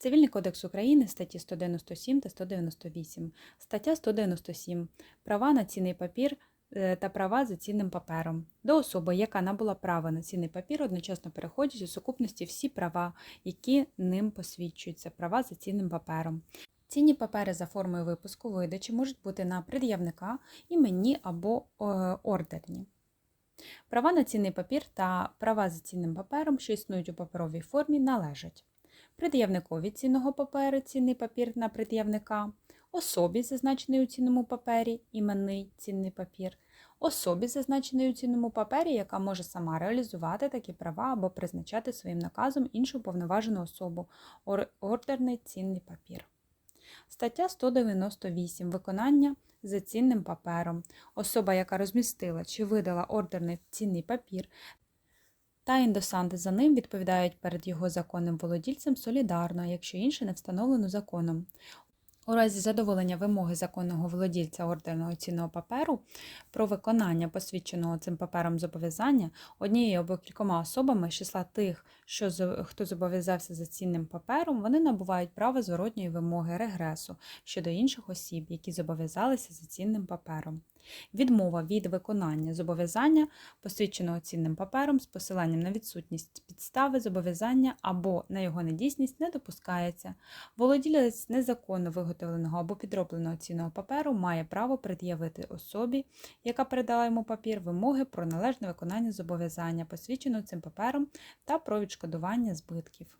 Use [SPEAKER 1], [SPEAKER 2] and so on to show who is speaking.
[SPEAKER 1] Цивільний кодекс України, статті 197 та 198. Стаття 197. Права на цінний папір е, та права за цінним папером. До особи, яка набула право на цінний папір, одночасно переходять у сукупності всі права, які ним посвідчуються, права за цінним папером. Цінні папери за формою випуску видачі можуть бути на пред'явника, іменні або е, ордерні. Права на цінний папір та права за цінним папером, що існують у паперовій формі, належать пред'явникові цінного паперу, цінний папір на пред'явника, особі, зазначений у цінному папері, іменний цінний папір, особі, зазначений у цінному папері, яка може сама реалізувати такі права або призначати своїм наказом іншу повноважену особу, ор- ордерний цінний папір. Стаття 198. Виконання за цінним папером. Особа, яка розмістила чи видала ордерний цінний папір, та індосанти за ним відповідають перед його законним володільцем солідарно, якщо інше не встановлено законом. У разі задоволення вимоги законного володільця ордерного цінного паперу про виконання посвідченого цим папером зобов'язання однією або кількома особами з числа тих, що хто зобов'язався за цінним папером, вони набувають право зворотньої вимоги регресу щодо інших осіб, які зобов'язалися за цінним папером. Відмова від виконання зобов'язання, посвідченого цінним папером з посиланням на відсутність підстави зобов'язання або на його недійсність не допускається. Володілець незаконно виготовленого або підробленого цінного паперу має право пред'явити особі, яка передала йому папір, вимоги про належне виконання зобов'язання, посвідченого цим папером, та про відшкодування збитків.